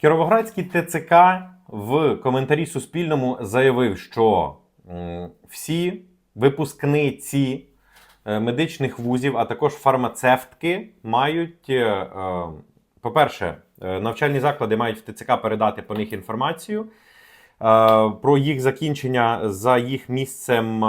Кіровоградський ТЦК в коментарі Суспільному заявив, що всі випускниці е, медичних вузів, а також фармацевтки мають, е, е, по-перше, навчальні заклади мають в ТЦК передати по них інформацію. Про їх закінчення за їх місцем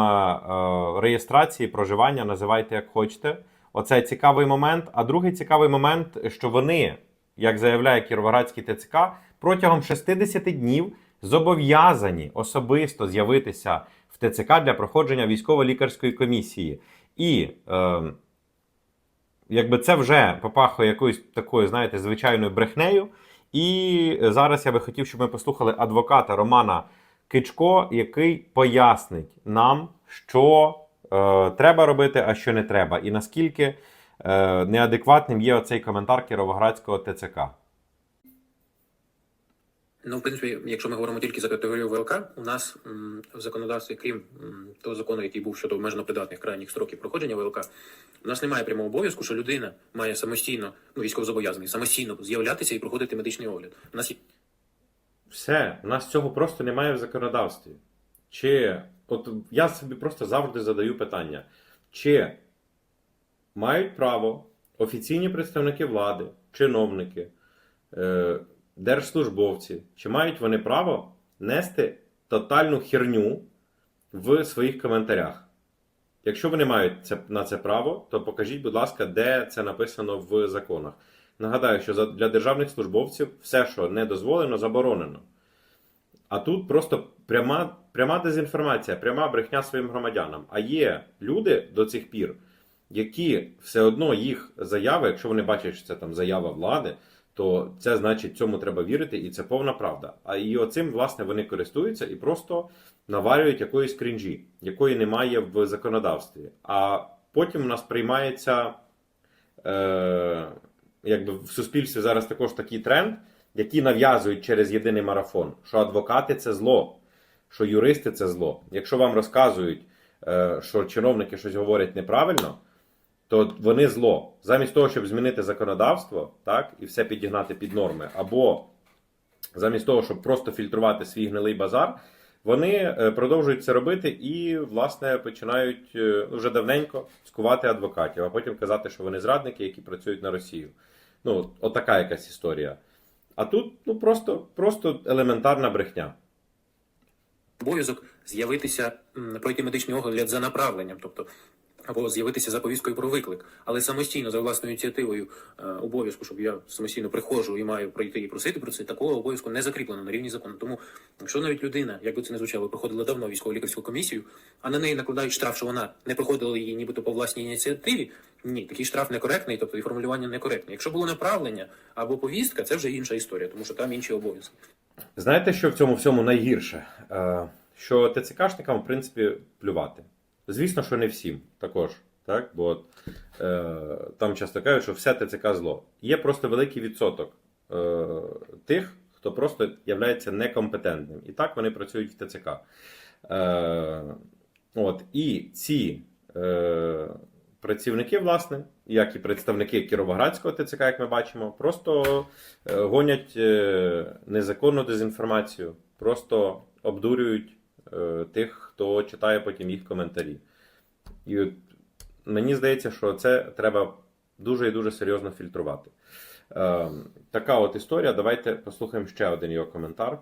реєстрації, проживання, називайте як хочете. Оце цікавий момент. А другий цікавий момент, що вони, як заявляє Кіровоградський ТЦК, протягом 60 днів зобов'язані особисто з'явитися в ТЦК для проходження військово-лікарської комісії. І е, якби це вже попахує якоюсь такою, знаєте, звичайною брехнею. І зараз я би хотів, щоб ми послухали адвоката Романа Кичко, який пояснить нам, що е, треба робити, а що не треба, і наскільки е, неадекватним є оцей коментар Кіровоградського ТЦК. Ну, в принципі, якщо ми говоримо тільки за категорію ВЛК, у нас м, в законодавстві, крім м, того закону, який був щодо обмежено придатних крайніх строків проходження ВЛК, у нас немає прямого обов'язку, що людина має самостійно, ну військовозобов'язаний, самостійно з'являтися і проходити медичний огляд. У нас є Все, у нас цього просто немає в законодавстві. Чи от я собі просто завжди задаю питання: чи мають право офіційні представники влади, чиновники, е, держслужбовці, чи мають вони право нести тотальну херню в своїх коментарях? Якщо вони мають це, на це право, то покажіть, будь ласка, де це написано в законах. Нагадаю, що для державних службовців все, що не дозволено, заборонено. А тут просто пряма, пряма дезінформація, пряма брехня своїм громадянам. А є люди до цих пір, які все одно їх заяви, якщо вони бачать, що це там заява влади, то це значить цьому треба вірити, і це повна правда. А і оцим, власне, вони користуються і просто наварюють якоїсь крінжі, якої немає в законодавстві. А потім у нас приймається е, якби в суспільстві зараз також такий тренд, який нав'язують через єдиний марафон, що адвокати це зло, що юристи це зло. Якщо вам розказують, е, що чиновники щось говорять неправильно, то вони зло. Замість того, щоб змінити законодавство, так, і все підігнати під норми, або замість того, щоб просто фільтрувати свій гнилий базар, вони е, продовжують це робити і, власне, починають е, ну, вже давненько скувати адвокатів, а потім казати, що вони зрадники, які працюють на Росію. Ну, от така якась історія. А тут ну, просто, просто елементарна брехня. обов'язок з'явитися, пройти медичний огляд за направленням, тобто або з'явитися за повісткою про виклик, але самостійно за власною ініціативою е, обов'язку, щоб я самостійно приходжу і маю пройти і просити про це, такого обов'язку не закріплено на рівні закону. Тому, якщо навіть людина, як би це не звучало, проходила давно військово-лікарську комісію, а на неї накладають штраф, що вона не проходила її нібито по власній ініціативі. Ні, такий штраф некоректний, тобто і формулювання некоректне. Якщо було направлення або повістка, це вже інша історія, тому що там інші обов'язки. Знаєте, що в цьому всьому найгірше? Е, Що ТЦКшникам, в принципі, плювати. Звісно, що не всім також. Так? Бо е, там часто кажуть, що все ТЦК зло. Є просто великий відсоток е, тих, хто просто є некомпетентним. І так вони працюють в ТЦК. Е, от, і ці е, працівники, власне, як і представники Кіровоградського ТЦК, як ми бачимо, просто е, гонять е, незаконну дезінформацію, просто обдурюють тих, хто читає потім їх коментарі. І от мені здається, що це треба дуже і дуже серйозно фільтрувати. Е, така от історія. Давайте послухаємо ще один його коментар.